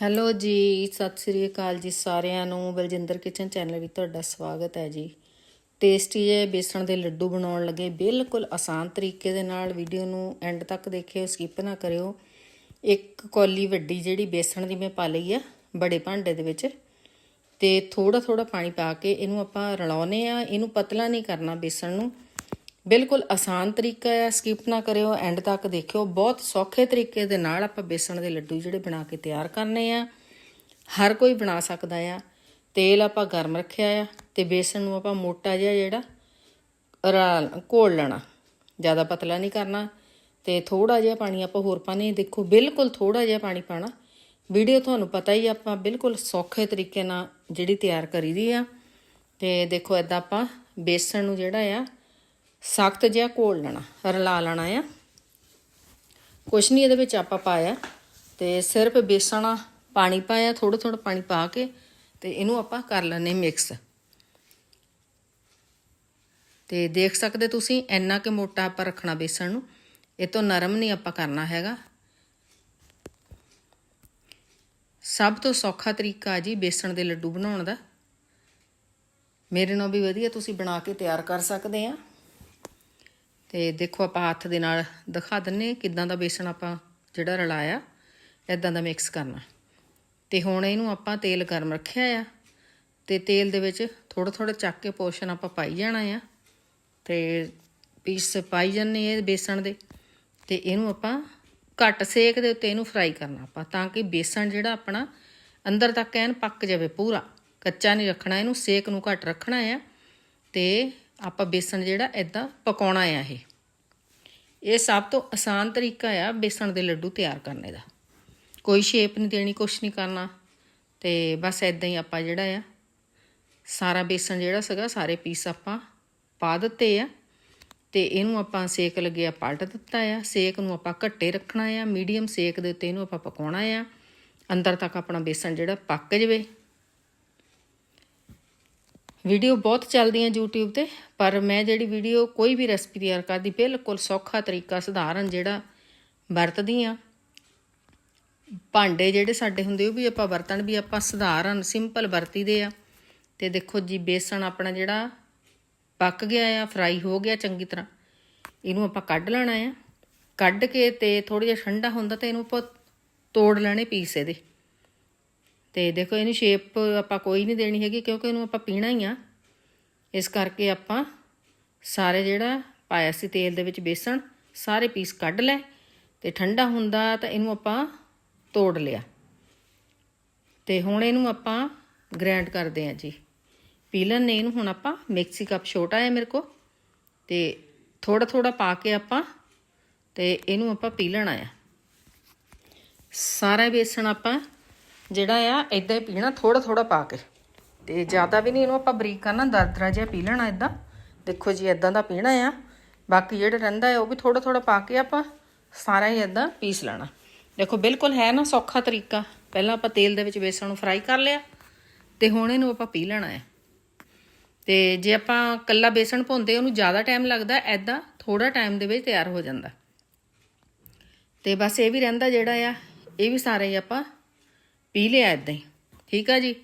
Hello ਜੀ, ਸਤਿ ਸ੍ਰੀ ਅਕਾਲ ਜੀ ਸਾਰਿਆਂ ਨੂੰ। ਬਲਜਿੰਦਰ ਕਿਚਨ ਚੈਨਲ ਵਿੱਚ ਤੁਹਾਡਾ ਸਵਾਗਤ ਹੈ ਜੀ। ਟੇਸਟੀ ਹੈ ਬੇਸਣ ਦੇ ਲੱਡੂ ਬਣਾਉਣ ਲੱਗੇ। ਬਿਲਕੁਲ ਆਸਾਨ ਤਰੀਕੇ ਦੇ ਨਾਲ ਵੀਡੀਓ ਨੂੰ ਐਂਡ ਤੱਕ ਦੇਖਿਓ ਸਕਿਪ ਨਾ ਕਰਿਓ। ਇੱਕ ਕੌਲੀ ਵੱਡੀ ਜਿਹੜੀ ਬੇਸਣ ਦੀ ਮੈਂ ਪਾ ਲਈ ਆ, ਬੜੇ ਭਾਂਡੇ ਦੇ ਵਿੱਚ। ਤੇ ਥੋੜਾ ਥੋੜਾ ਪਾਣੀ ਪਾ ਕੇ ਇਹਨੂੰ ਆਪਾਂ ਰਲਾਉਨੇ ਆ। ਇਹਨੂੰ ਪਤਲਾ ਨਹੀਂ ਕਰਨਾ ਬੇਸਣ ਨੂੰ। ਬਿਲਕੁਲ ਆਸਾਨ ਤਰੀਕਾ ਹੈ ਸਕਿਪ ਨਾ ਕਰਿਓ ਐਂਡ ਤੱਕ ਦੇਖਿਓ। ਬਹੁਤ ਸੌਖੇ ਤਰੀਕੇ ਦੇ ਨਾਲ ਆਪਾਂ ਬੇਸਣ ਦੇ ਲੱਡੂ ਜਿਹੜੇ ਬਣਾ ਕੇ ਤਿਆਰ ਕਰਨੇ ਆ। ਹਰ ਕੋਈ ਬਣਾ ਸਕਦਾ ਆ। ਤੇਲ ਆਪਾਂ ਗਰਮ ਰੱਖਿਆ ਆ ਤੇ ਬੇਸਣ ਨੂੰ ਆਪਾਂ ਮੋਟਾ ਜਿਹਾ ਜਿਹੜਾ, ਰਾ- ਘੋਲ ਲੈਣਾ। ਜ਼ਿਆਦਾ ਪਤਲਾ ਨਹੀਂ ਕਰਨਾ ਤੇ ਥੋੜਾ ਜਿਹਾ ਪਾਣੀ ਆਪਾਂ ਹੋਰ ਪਾਣੇ ਦੇਖੋ, ਬਿਲਕੁਲ ਥੋੜਾ ਜਿਹਾ ਪਾਣੀ ਪਾਣਾ ਵੀਡੀਓ ਤੁਹਾਨੂੰ ਪਤਾ ਹੀ ਆਪਾਂ ਬਿਲਕੁਲ ਸੌਖੇ ਤਰੀਕੇ ਨਾਲ ਜਿਹੜੀ ਤਿਆਰ ਕਰੀਦੀ ਆ। ਤੇ ਦੇਖੋ ਐਦਾਂ ਆਪਾਂ ਬੇਸਣ ਨੂੰ ਜਿਹੜਾ ਆ ਸਖਤ ਜਿਹਾ ਘੋਲ ਲੈਣਾ, ਰਲਾ ਲੈਣਾ ਆ। ਕੁਛ ਨਹੀਂ ਇਹਦੇ ਵਿੱਚ ਆਪਾਂ ਪਾਇਆ, ਤੇ ਸਿਰਫ ਬੇਸਣ ਪਾਣੀ ਪਾਇਆ ਥੋੜਾ ਥੋੜਾ ਪਾਣੀ ਪਾ ਕੇ, ਤੇ ਇਹਨੂੰ ਆਪਾਂ ਕਰ ਲੈਣੇ ਮਿਕਸ ਤੇ ਦੇਖ ਸਕਦੇ ਤੁਸੀਂ, ਇੰਨਾ ਕਿ ਮੋਟਾ ਆਪਾਂ ਰੱਖਣਾ ਬੇਸਣ ਨੂੰ, ਇਹ ਤੋਂ ਨਰਮ ਨਹੀਂ ਆਪਾਂ ਕਰਨਾ ਹੈਗਾ। ਸਭ ਤੋਂ ਸੌਖਾ ਤਰੀਕਾ ਜੀ ਬੇਸਣ ਦੇ ਲੱਡੂ ਬਣਾਉਣ ਦਾ। ਮੇਰੇ ਨਾਲ ਵੀ ਵਧੀਆ ਤੁਸੀਂ ਬਣਾ ਕੇ ਤਿਆਰ ਕਰ ਸਕਦੇ ਆ। ਤੇ ਦੇਖੋ ਆਪਾਂ ਹੱਥ ਦੇ ਨਾਲ ਦਿਖਾ ਦਿੰਨੇ ਕਿਦਾਂ ਦਾ ਬੇਸਣ ਆਪਾਂ ਜਿਹੜਾ ਰਲਾਇਆ ਇਦਾਂ ਦਾ ਮਿਕਸ ਕਰਨਾ। ਤੇ ਹੁਣ ਇਹਨੂੰ ਆਪਾਂ ਤੇਲ ਗਰਮ ਰੱਖਿਆ ਆ ਤੇ ਤੇਲ ਦੇ ਵਿੱਚ ਥੋੜਾ ਥੋੜਾ ਚੱਕ ਕੇ ਪੋਸ਼ਨ ਆਪਾਂ ਪਾਈ ਜਾਣਾ ਆ। ਤੇ ਪੀਸ ਪਾਈ ਜਾਂਦੇ ਇਹ ਬੇਸਣ ਦੇ ਤੇ ਇਹਨੂੰ ਆਪਾਂ ਘੱਟ ਸੇਕ ਦੇ ਉੱਤੇ ਇਹਨੂੰ ਫਰਾਈ ਕਰਨਾ ਆਪਾਂ ਤਾਂ ਕਿ ਬੇਸਣ ਜਿਹੜਾ ਆਪਣਾ ਅੰਦਰ ਤੱਕ ਐਨ ਪੱਕ ਜਾਵੇ ਪੂਰਾ। ਕੱਚਾ ਨਹੀਂ ਰੱਖਣਾ, ਇਹਨੂੰ ਸੇਕ ਨੂੰ ਘੱਟ ਰੱਖਣਾ ਆ ਤੇ ਆਪਾਂ ਬੇਸਣ ਜਿਹੜਾ ਇਦਾਂ ਪਕਾਉਣਾ ਆ ਇਹ। ਇਹ ਸਭ ਤੋਂ ਆਸਾਨ ਤਰੀਕਾ ਆ ਬੇਸਣ ਦੇ ਲੱਡੂ ਤਿਆਰ ਕਰਨੇ ਦਾ। ਕੋਈ ਸ਼ੇਪ ਨਹੀਂ ਦੇਣੀ, ਕੁਛ ਨਹੀਂ ਕਰਨਾ। ਤੇ ਬਸ ਇਦਾਂ ਹੀ ਆਪਾਂ ਜਿਹੜਾ ਆ, ਸਾਰਾ ਬੇਸਣ ਜਿਹੜਾ ਸੀਗਾ, ਸਾਰੇ ਪੀਸ ਆਪਾਂ ਪਾ ਦਿੱਤੇ ਆ। ਤੇ ਇਹਨੂੰ ਆਪਾਂ ਸੇਕ ਲੱਗਿਆ ਪਲਟ ਦਿੱਤਾ ਆ। ਸੇਕ ਨੂੰ ਆਪਾਂ ਘੱਟੇ ਰੱਖਣਾ ਆ, ਮੀਡੀਅਮ ਸੇਕ ਦੇ ਉੱਤੇ ਇਹਨੂੰ ਆਪਾਂ ਪਕਾਉਣਾ ਆ। ਅੰਦਰ ਤੱਕ ਆਪਣਾ ਬੇਸਣ ਜਿਹੜਾ ਪੱਕ ਜਵੇ। ਵੀਡੀਓ ਬਹੁਤ ਚੱਲਦੀਆਂ YouTube ਤੇ, ਪਰ ਮੈਂ ਜਿਹੜੀ ਵੀਡੀਓ ਕੋਈ ਵੀ ਰੈਸਪੀ ਤਿਆਰ ਕਰਦੀ, ਬਿਲਕੁਲ ਸੌਖਾ ਤਰੀਕਾ ਸਧਾਰਨ ਜਿਹੜਾ ਵਰਤਦੀ ਆ ਭਾਂਡੇ ਜਿਹੜੇ ਸਾਡੇ ਹੁੰਦੇ, ਉਹ ਵੀ ਆਪਾਂ ਵਰਤਣ, ਵੀ ਆਪਾਂ ਸਧਾਰਨ ਸਿੰਪਲ ਵਰਤੀਦੇ ਆ। ਤੇ ਦੇਖੋ ਜੀ, ਬੇਸਣ ਆਪਣਾ ਜਿਹੜਾ ਪੱਕ ਗਿਆ ਆ ਫਰਾਈ ਹੋ ਗਿਆ ਚੰਗੀ ਤਰ੍ਹਾਂ। ਇਹਨੂੰ ਆਪਾਂ ਕੱਢ ਲੈਣਾ ਆ। ਕੱਢ ਕੇ ਤੇ ਥੋੜਾ ਜਿਹਾ ਠੰਡਾ ਹੁੰਦਾ ਤੇ ਇਹਨੂੰ ਆਪਾਂ ਤੋੜ ਲੈਣੇ ਪੀਸ ਇਹਦੇ। ਤੇ ਦੇਖੋ ਇਹਨੂੰ ਸ਼ੇਪ ਆਪਾਂ ਕੋਈ ਨਹੀਂ ਦੇਣੀ ਹੈਗੀ ਕਿਉਂਕਿ ਇਹਨੂੰ ਆਪਾਂ ਪੀਣਾ ਹੀ ਆ। ਇਸ ਕਰਕੇ ਆਪਾਂ ਸਾਰੇ ਜਿਹੜਾ ਪਾਇਆ ਸੀ ਤੇਲ ਦੇ ਵਿੱਚ ਬੇਸਣ, ਸਾਰੇ ਪੀਸ ਕੱਢ ਲੈ ਤੇ ਠੰਡਾ ਹੁੰਦਾ ਤਾਂ ਇਹਨੂੰ ਆਪਾਂ ਤੋੜ ਲਿਆ। ਤੇ ਹੁਣ ਇਹਨੂੰ ਆਪਾਂ ਗ੍ਰਾਈਂਡ ਕਰਦੇ ਆ ਜੀ। ਪੀਲਨ ਨੇ ਇਹਨੂੰ, ਹੁਣ ਆਪਾਂ ਮਿਕਸੀ ਕੱਪ ਛੋਟਾ ਹੈ ਮੇਰੇ ਕੋ ਤੇ ਥੋੜਾ ਥੋੜਾ ਪਾ ਕੇ ਆਪਾਂ ਤੇ ਇਹਨੂੰ ਆਪਾਂ ਪੀ ਲੈਣਾ ਆ। ਸਾਰਾ ਬੇਸਣ ਆਪਾਂ ਜਿਹੜਾ ਆ ਇਦਾਂ ਹੀ ਪੀਣਾ ਥੋੜਾ ਥੋੜਾ ਪਾ ਕੇ। ਤੇ ਜ਼ਿਆਦਾ ਵੀ ਨਹੀਂ ਇਹਨੂੰ ਆਪਾਂ ਬਰੀਕ ਕਰਨਾ ਦਰਦਰਾ ਜਿਹਾ ਪੀ ਲੈਣਾ ਇਦਾਂ ਦੇਖੋ ਜੀ ਇਦਾਂ ਦਾ ਪੀਣਾ ਆ। ਬਾਕੀ ਜਿਹੜਾ ਰਹਿੰਦਾ ਹੈ ਉਹ ਵੀ ਥੋੜਾ ਥੋੜਾ ਪਾ ਕੇ ਆਪਾਂ ਸਾਰਾ ਹੀ ਇਦਾਂ ਪੀਸ ਲੈਣਾ। ਦੇਖੋ, ਬਿਲਕੁਲ ਹੈ ਨਾ ਸੌਖਾ ਤਰੀਕਾ। ਪਹਿਲਾਂ ਆਪਾਂ ਤੇਲ ਦੇ ਵਿੱਚ ਬੇਸਣ ਨੂੰ ਫਰਾਈ ਕਰ ਲਿਆ, ਤੇ ਹੁਣ ਇਹਨੂੰ ਆਪਾਂ ਪੀ ਲੈਣਾ ਹੈ ਤੇ ਜੇ ਆਪਾਂ ਕੱਲਾ ਬੇਸਣ ਭੁੰਦੇ ਉਹਨੂੰ ਜ਼ਿਆਦਾ ਟਾਈਮ ਲੱਗਦਾ ਐਦਾਂ ਥੋੜਾ ਟਾਈਮ ਦੇ ਵਿੱਚ ਤਿਆਰ ਹੋ ਜਾਂਦਾ। ਤੇ ਬਸ ਇਹ ਵੀ ਰਹਿੰਦਾ ਜਿਹੜਾ ਆ, ਇਹ ਵੀ ਸਾਰੇ ਹੀ ਆਪਾਂ ਪੀ ਲਿਆ ਇਦਾਂ ਹੀ। ਠੀਕ ਆ ਜੀ?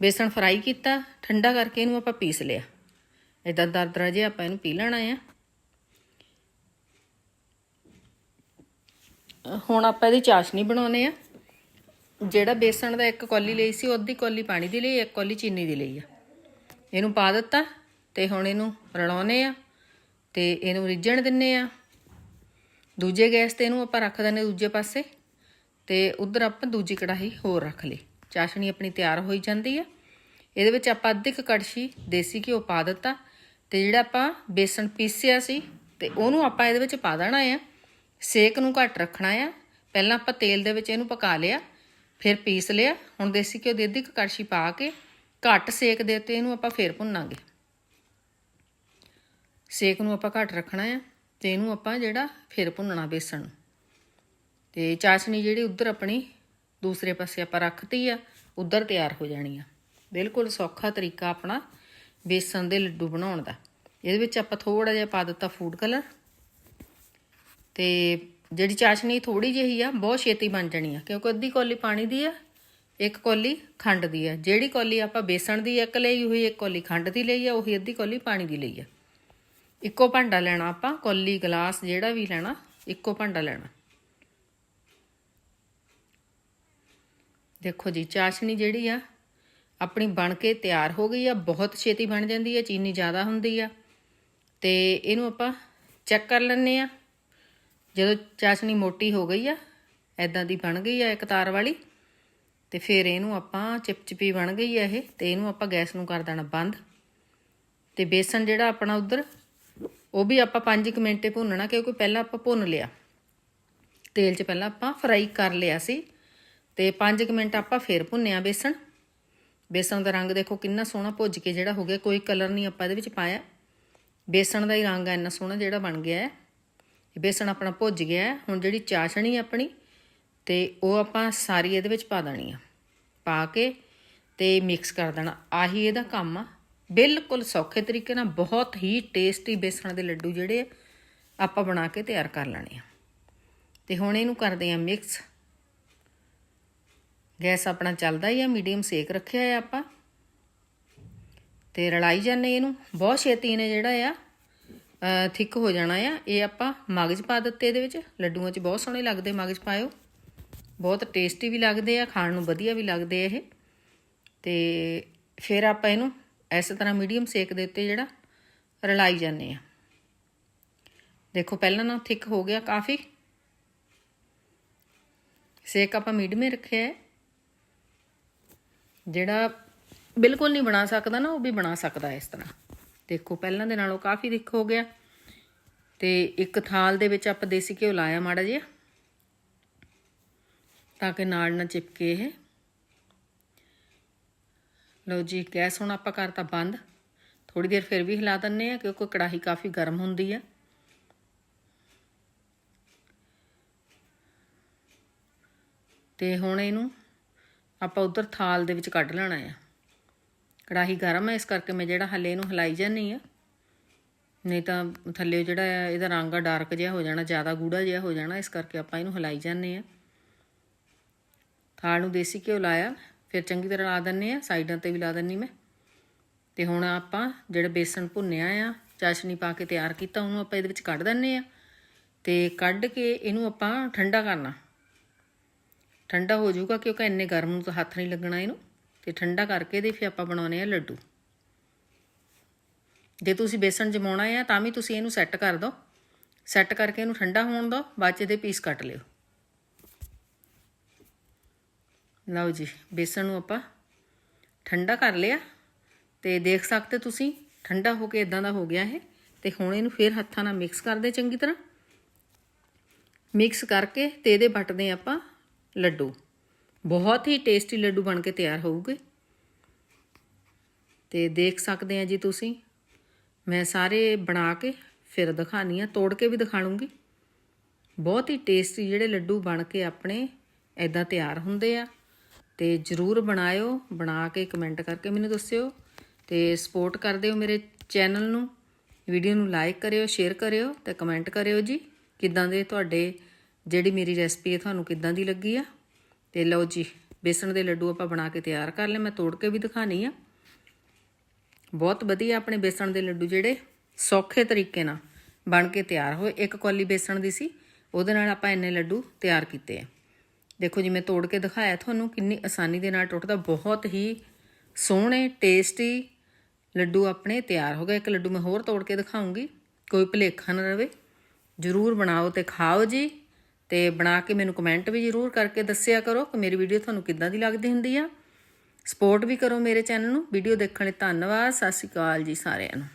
ਬੇਸਣ ਫਰਾਈ ਕੀਤਾ, ਠੰਡਾ ਕਰਕੇ ਇਹਨੂੰ ਆਪਾਂ ਪੀਸ ਲਿਆ। ਇਦਾਂ ਦਰਦਰਾ ਜਿਹਾ ਆਪਾਂ ਇਹਨੂੰ ਪੀ ਲੈਣਾ ਆ। ਹੁਣ ਆਪਾਂ ਇਹਦੀ ਚਾਸ਼ਨੀ ਬਣਾਉਨੇ ਆ। ਜਿਹੜਾ ਬੇਸਣ ਦਾ ਇੱਕ ਕੌਲੀ ਲਈ ਸੀ, ਉਹਦੀ ਕੌਲੀ ਪਾਣੀ ਦੀ ਲਈ, ਇੱਕ ਕੌਲੀ ਚੀਨੀ ਦੀ ਲਈ ਆ। ਇਹਨੂੰ ਪਾ ਦਿੱਤਾ ਤੇ ਹੁਣ ਇਹਨੂੰ ਰਲਾਉਨੇ ਆ ਤੇ ਇਹਨੂੰ ਰਿੱਝਣ ਦਿੰਨੇ ਆ। ਦੂਜੇ ਗੈਸ ਤੇ ਇਹਨੂੰ ਆਪਾਂ ਰੱਖ ਦਿੰਨੇ ਦੂਜੇ ਪਾਸੇ। ਤੇ ਉਧਰ ਆਪਾਂ ਦੂਜੀ ਕੜਾਹੀ ਹੋਰ ਰੱਖ ਲਈ। ਚਾਸ਼ਣੀ ਆਪਣੀ ਤਿਆਰ ਹੋਈ ਜਾਂਦੀ ਆ। ਇਹਦੇ ਵਿੱਚ ਆਪਾਂ ਅੱਧੀ ਕੁ ਕੜਛੀ ਦੇਸੀ ਘਿਓ ਪਾ ਦਿੱਤਾ ਤੇ ਜਿਹੜਾ ਆਪਾਂ ਬੇਸਣ ਪੀਸਿਆ ਸੀ ਤੇ ਉਹਨੂੰ ਆਪਾਂ ਇਹਦੇ ਵਿੱਚ ਪਾ ਦੇਣਾ ਆ। ਸੇਕ ਨੂੰ ਘੱਟ ਰੱਖਣਾ ਆ। ਪਹਿਲਾਂ ਆਪਾਂ ਤੇਲ ਦੇ ਵਿੱਚ ਇਹਨੂੰ ਪਕਾ ਲਿਆ, ਫਿਰ ਪੀਸ ਲਿਆ। ਹੁਣ ਦੇਸੀ ਘਿਓ ਦੀ ਅੱਧੀ ਕੁ ਕੜਛੀ ਪਾ ਕੇ ਘੱਟ ਸੇਕ ਦੇ ਉੱਤੇ ਇਹਨੂੰ ਆਪਾਂ ਫੇਰ ਭੁੰਨਾਂਗੇ। ਸੇਕ ਨੂੰ ਆਪਾਂ ਘੱਟ ਰੱਖਣਾ ਆ ਤੇ ਇਹਨੂੰ ਆਪਾਂ ਜਿਹੜਾ ਫਿਰ ਭੁੰਨਣਾ ਬੇਸਣ ਨੂੰ। ਤੇ ਚਾਸ਼ਨੀ ਜਿਹੜੀ ਉਧਰ ਆਪਣੀ ਦੂਸਰੇ ਪਾਸੇ ਆਪਾਂ ਰੱਖਤੀ ਆ, ਉਧਰ ਤਿਆਰ ਹੋ ਜਾਣੀ ਆ। ਬਿਲਕੁਲ ਸੌਖਾ ਤਰੀਕਾ ਆਪਣਾ ਬੇਸਣ ਦੇ ਲੱਡੂ ਬਣਾਉਣ ਦਾ। ਇਹਦੇ ਵਿੱਚ ਆਪਾਂ ਥੋੜਾ ਜਿਹਾ ਪਾ ਦਿੱਤਾ ਫੂਡ ਕਲਰ ਤੇ ਜਿਹੜੀ ਚਾਸ਼ਨੀ ਥੋੜੀ ਜਿਹੀ ਆ, ਬਹੁਤ ਛੇਤੀ ਬਣ ਜਾਣੀ ਆ, ਕਿਉਂਕਿ ਅੱਧੀ ਕੌਲੀ ਪਾਣੀ ਦੀ ਆ, ਇੱਕ ਕੌਲੀ ਖੰਡ ਦੀ ਆ। ਜਿਹੜੀ ਕੌਲੀ ਆਪਾਂ ਬੇਸਣ ਦੀ ਇੱਕ ਲਈ ਹੋਈ, ਇੱਕ ਕੌਲੀ ਖੰਡ ਦੀ ਲਈ ਆ, ਉਹੀ ਅੱਧੀ ਕੌਲੀ ਪਾਣੀ ਦੀ ਲਈ ਆ। ਇੱਕੋ ਭਾਂਡਾ ਲੈਣਾ ਆਪਾਂ, ਕੌਲੀ ਗਲਾਸ ਜਿਹੜਾ ਵੀ ਲੈਣਾ, ਇੱਕੋ ਭਾਂਡਾ ਲੈਣਾ। ਦੇਖੋ ਜੀ, ਚਾਸ਼ਨੀ ਜਿਹੜੀ ਆ, ਆਪਣੀ ਬਣ ਕੇ ਤਿਆਰ ਹੋ ਗਈ ਆ, ਬਹੁਤ ਛੇਤੀ ਬਣ ਜਾਂਦੀ ਆ, ਚੀਨੀ ਜ਼ਿਆਦਾ ਹੁੰਦੀ ਆ। ਤੇ ਇਹਨੂੰ ਆਪਾਂ ਚੈੱਕ ਕਰ ਲੈਂਦੇ ਆ। ਜਦੋਂ ਚਾਸ਼ਨੀ ਮੋਟੀ ਹੋ ਗਈ ਆ ਐਦਾਂ ਦੀ ਬਣ ਗਈ ਆ ਇੱਕ ਤਾਰ ਵਾਲੀ, ਤੇ ਫਿਰ ਇਹਨੂੰ ਆਪਾਂ ਚਿਪਚਿਪੀ ਬਣ ਗਈ ਆ ਇਹ, ਤੇ ਇਹਨੂੰ ਆਪਾਂ ਗੈਸ ਨੂੰ ਕਰ ਦੇਣਾ ਬੰਦ। ਤੇ ਬੇਸਨ ਜਿਹੜਾ ਆਪਣਾ ਉਧਰ, ਉਹ ਵੀ ਆਪਾਂ 5 ਮਿੰਟ ਭੁੰਨਣਾ, ਕਿਉਂਕਿ ਪਹਿਲਾਂ ਆਪਾਂ ਭੁੰਨ ਲਿਆ। ਤੇਲ 'ਚ ਪਹਿਲਾਂ ਆਪਾਂ ਫਰਾਈ ਕਰ ਲਿਆ ਸੀ। ਤੇ 5 ਮਿੰਟ ਆਪਾਂ ਫੇਰ ਭੁੰਨਿਆ ਬੇਸਣ। ਬੇਸਣ ਦਾ ਰੰਗ ਦੇਖੋ ਕਿੰਨਾ ਸੋਹਣਾ ਭੁੱਜ ਕੇ ਜਿਹੜਾ ਹੋ ਗਿਆ ਕੋਈ ਕਲਰ ਨਹੀਂ ਆਪਾਂ ਇਹਦੇ ਵਿੱਚ ਪਾਇਆ। ਬੇਸਣ ਦਾ ਹੀ ਰੰਗ ਹੈ ਇੰਨਾ ਸੋਹਣਾ ਜਿਹੜਾ ਬਣ ਗਿਆ ਹੈ। ਬੇਸਣ ਆਪਣਾ ਭੁੱਜ ਗਿਆ ਹੁਣ ਜਿਹੜੀ ਚਾਸ਼ਣੀ ਆਪਣੀ ਤੇ ਉਹ ਆਪਾਂ ਸਾਰੀ ਇਹਦੇ ਵਿੱਚ ਪਾ ਦੇਣੀ ਆ। ਪਾ ਕੇ ਤੇ ਮਿਕਸ ਕਰ ਦੇਣਾ। ਆਹੀ ਇਹਦਾ ਕੰਮ ਆ। ਬਿਲਕੁਲ ਸੌਖੇ ਤਰੀਕੇ ਨਾਲ ਬਹੁਤ ਹੀ ਟੇਸਟੀ ਬੇਸਣ ਦੇ ਲੱਡੂ ਜਿਹੜੇ ਆ, ਆਪਾਂ ਬਣਾ ਕੇ ਤਿਆਰ ਕਰ ਲੈਣੇ ਆ। ਤੇ ਹੁਣ ਇਹਨੂੰ ਕਰਦੇ ਆ ਮਿਕਸ ਗੈਸ ਆਪਣਾ ਚੱਲਦਾ ਹੀ ਆ, ਮੀਡੀਅਮ ਸੇਕ ਰੱਖਿਆ ਹੈ ਆਪਾਂ। ਤੇ ਰਲਾਈ ਜਾਂਦੇ ਇਹਨੂੰ। ਬਹੁਤ ਛੇਤੀ ਨੇ ਜਿਹੜਾ ਆ ਥਿੱਕ ਹੋ ਜਾਣਾ ਆ। ਇਹ ਆਪਾਂ ਮਗਜ ਪਾ ਦਿੱਤੇ ਇਹਦੇ ਵਿੱਚ। ਲੱਡੂਆਂ 'ਚ ਬਹੁਤ ਸੋਹਣੇ ਲੱਗਦੇ ਮਗਜ ਪਾਇਓ। ਬਹੁਤ ਟੇਸਟੀ ਵੀ ਲੱਗਦੇ ਆ, ਖਾਣ ਨੂੰ ਵਧੀਆ ਵੀ ਲੱਗਦੇ ਆ ਇਹ। ਤੇ ਫਿਰ ਆਪਾਂ ਇਹਨੂੰ ਇਸ ਤਰ੍ਹਾਂ ਮੀਡੀਅਮ ਸੇਕ ਦੇ ਉੱਤੇ ਜਿਹੜਾ ਰਲਾਈ ਜਾਂਦੇ ਆ। ਦੇਖੋ ਪਹਿਲਾਂ ਨਾ ਥਿੱਕ ਹੋ ਗਿਆ ਕਾਫੀ। ਸੇਕ ਆਪਾਂ ਮੀਡੀਅਮ ਹੀ ਰੱਖਿਆ ਹੈ। ਜਿਹੜਾ ਬਿਲਕੁਲ ਨਹੀਂ ਬਣਾ ਸਕਦਾ ਨਾ, ਉਹ ਵੀ ਬਣਾ ਸਕਦਾ ਇਸ ਤਰ੍ਹਾਂ। ਦੇਖੋ, ਪਹਿਲਾਂ ਦੇ ਨਾਲੋਂ ਕਾਫੀ ਦਿੱਖ ਹੋ ਗਿਆ। ਤੇ ਇੱਕ ਥਾਲ ਦੇ ਵਿੱਚ ਆਪਾਂ ਦੇਸੀ ਘਿਓ ਲਾਇਆ ਮਾੜਾ ਜਿਹਾ, ਤਾਂ ਕਿ ਨਾਲ ਨਾ ਚਿਪਕੇ ਇਹ। ਲਓ ਜੀ, ਗੈਸ ਹੁਣ ਆਪਾਂ ਕਰਤਾ ਬੰਦ। ਥੋੜੀ ਦੇਰ ਫਿਰ ਵੀ ਹਿਲਾ ਦਿੰਨੇ ਆ ਕਿਉਂਕਿ ਕੜਾਹੀ ਕਾਫੀ ਗਰਮ ਹੁੰਦੀ ਆ। ਤੇ ਹੁਣ ਇਹਨੂੰ ਆਪਾਂ ਉਧਰ ਥਾਲ ਦੇ ਵਿੱਚ ਕੱਢ ਲੈਣਾ ਆ। ਕੜਾਹੀ ਗਰਮ ਹੈ ਇਸ ਕਰਕੇ ਮੈਂ ਜਿਹੜਾ ਹਲੇ ਇਹਨੂੰ ਹਿਲਾਈ ਜਾਨੀ ਆ। ਨਹੀਂ ਤਾਂ ਥੱਲੇ ਜਿਹੜਾ ਆ, ਇਹਦਾ ਰੰਗ ਆ ਡਾਰਕ ਜਿਹਾ ਹੋ ਜਾਣਾ, ਜ਼ਿਆਦਾ ਗੂੜਾ ਜਿਹਾ ਹੋ ਜਾਣਾ, ਇਸ ਕਰਕੇ ਆਪਾਂ ਇਹਨੂੰ ਹਿਲਾਈ ਜਾਂਦੇ ਆ। ਥਾਲ ਨੂੰ ਦੇਸੀ ਘਿਓ ਲਾਇਆ, ਫਿਰ ਚੰਗੀ ਤਰ੍ਹਾਂ ਲਾ ਦਿੰਨੇ ਆ, ਸਾਈਡਾਂ ਤੇ ਵੀ ਲਾ ਦਿੰਨੀ ਮੈਂ। ਤੇ ਹੁਣ ਆਪਾਂ ਜਿਹੜਾ ਬੇਸਣ ਭੁੰਨਿਆ ਆ, ਚਾਸ਼ਨੀ ਪਾ ਕੇ ਤਿਆਰ ਕੀਤਾ, ਉਹਨੂੰ ਆਪਾਂ ਇਹਦੇ ਵਿੱਚ ਕੱਢ ਦਿੰਨੇ ਆ। ਤੇ ਕੱਢ ਕੇ ਇਹਨੂੰ ਆਪਾਂ ਠੰਡਾ ਕਰਨਾ। ਠੰਡਾ ਹੋ ਜਾਊਗਾ ਕਿਉਂਕਿ ਇੰਨੇ ਗਰਮ ਨੂੰ ਤਾਂ ਹੱਥ ਨਹੀਂ ਲੱਗਣਾ ਇਹਨੂੰ। ਤੇ ਠੰਡਾ ਕਰਕੇ ਦੇ ਫਿਰ ਆਪਾਂ ਬਣਾਉਣੇ ਆ ਲੱਡੂ। ਜੇ ਤੁਸੀਂ ਬੇਸਣ ਜਮਾਉਣਾ ਆ, ਤਾਂ ਵੀ ਤੁਸੀਂ ਇਹਨੂੰ ਸੈੱਟ ਕਰ ਦਿਓ। ਸੈੱਟ ਕਰਕੇ ਇਹਨੂੰ ਠੰਡਾ ਹੋਣ ਦਿਓ, ਬਾਅਦ 'ਚ ਇਹਦੇ ਪੀਸ ਕੱਟ ਲਿਓ। ਲਓ ਜੀ, ਬੇਸਣ ਨੂੰ ਆਪਾਂ ਠੰਡਾ ਕਰ ਲਿਆ। ਤੇ ਦੇਖ ਸਕਦੇ ਤੁਸੀਂ, ਠੰਡਾ ਹੋ ਕੇ ਇਦਾਂ ਦਾ ਹੋ ਗਿਆ ਇਹ। ਤੇ ਹੁਣ ਇਹਨੂੰ ਫੇਰ ਹੱਥਾਂ ਨਾਲ ਮਿਕਸ ਕਰਦੇ ਚੰਗੀ ਤਰ੍ਹਾਂ। ਮਿਕਸ ਕਰਕੇ ਤੇ ਇਹਦੇ ਵੱਟਦੇ ਆਪਾਂ ਲੱਡੂ। ਬਹੁਤ ਹੀ ਟੇਸਟੀ ਲੱਡੂ ਬਣ ਕੇ ਤਿਆਰ ਹੋਊਗੇ। ਤੇ ਦੇਖ ਸਕਦੇ ਆ ਜੀ ਤੁਸੀਂ। ਮੈਂ ਸਾਰੇ ਬਣਾ ਕੇ ਫਿਰ ਦਿਖਾਣੀ ਆ, ਤੋੜ ਕੇ ਵੀ ਦਿਖਾਣੂੰਗੀ ਬਹੁਤ ਹੀ ਟੇਸਟੀ ਜਿਹੜੇ ਲੱਡੂ ਬਣ ਕੇ ਆਪਣੇ ਐਦਾਂ ਤਿਆਰ ਹੁੰਦੇ ਆ। ਤੇ ਜਰੂਰ ਬਣਾਇਓ, ਬਣਾ ਕੇ ਕਮੈਂਟ ਕਰਕੇ ਮੈਨੂੰ ਦੱਸਿਓ। ਤੇ ਸਪੋਰਟ ਕਰ ਦਿਓ ਮੇਰੇ ਚੈਨਲ ਨੂੰ। ਵੀਡੀਓ ਨੂੰ ਲਾਈਕ ਕਰਿਓ ਸ਼ੇਅਰ ਕਰਿਓ ਤੇ ਕਮੈਂਟ ਕਰਿਓ ਜੀ। ਕਿੱਦਾਂ ਦੇ ਤੁਹਾਡੇ ਜਿਹੜੀ ਮੇਰੀ ਰੈਸਪੀ ਹੈ, ਤੁਹਾਨੂੰ ਕਿੱਦਾਂ ਦੀ ਲੱਗੀ ਆ? ਤੇ ਲਓ ਜੀ, ਬੇਸਣ ਦੇ ਲੱਡੂ ਆਪਾਂ ਬਣਾ ਕੇ ਤਿਆਰ ਕਰ ਲਏ, ਮੈਂ ਤੋੜ ਕੇ ਵੀ ਦਿਖਾਣੀ ਆ। ਬਹੁਤ ਵਧੀਆ ਆਪਣੇ ਬੇਸਣ ਦੇ ਲੱਡੂ ਜਿਹੜੇ ਸੌਖੇ ਤਰੀਕੇ ਨਾਲ ਬਣ ਕੇ ਤਿਆਰ ਹੋਏ। ਇੱਕ ਕੌਲੀ ਬੇਸਣ ਦੀ ਸੀ, ਉਹਦੇ ਨਾਲ ਆਪਾਂ ਇੰਨੇ ਲੱਡੂ ਤਿਆਰ ਕੀਤੇ ਆ। ਦੇਖੋ ਜੀ, ਮੈਂ ਤੋੜ ਕੇ ਦਿਖਾਇਆ ਤੁਹਾਨੂੰ ਕਿੰਨੀ ਆਸਾਨੀ ਦੇ ਨਾਲ ਟੁੱਟਦਾ, ਬਹੁਤ ਹੀ ਸੋਹਣੇ ਟੇਸਟੀ ਲੱਡੂ ਆਪਣੇ ਤਿਆਰ ਹੋ ਗਏ। ਇੱਕ ਲੱਡੂ ਮੈਂ ਹੋਰ ਤੋੜ ਕੇ ਦਿਖਾਉਂਗੀ, ਕੋਈ ਭੁਲੇਖਾ ਨਾ ਰਵੇ। ਜਰੂਰ ਬਣਾਓ ਤੇ ਖਾਓ ਜੀ। ਤੇ ਬਣਾ ਕੇ ਮੈਨੂੰ ਕਮੈਂਟ ਵੀ ਜਰੂਰ ਕਰਕੇ ਦੱਸਿਆ ਕਰੋ ਕਿ ਮੇਰੀ ਵੀਡੀਓ ਤੁਹਾਨੂੰ ਕਿੱਦਾਂ ਦੀ ਲੱਗਦੀ ਹੁੰਦੀ ਆ। ਸਪੋਰਟ ਵੀ ਕਰੋ ਮੇਰੇ ਚੈਨਲ ਨੂੰ। ਵੀਡੀਓ ਦੇਖਣ ਲਈ ਧੰਨਵਾਦ। ਸਤਿ ਸ਼੍ਰੀ ਅਕਾਲ ਜੀ ਸਾਰਿਆਂ ਨੂੰ।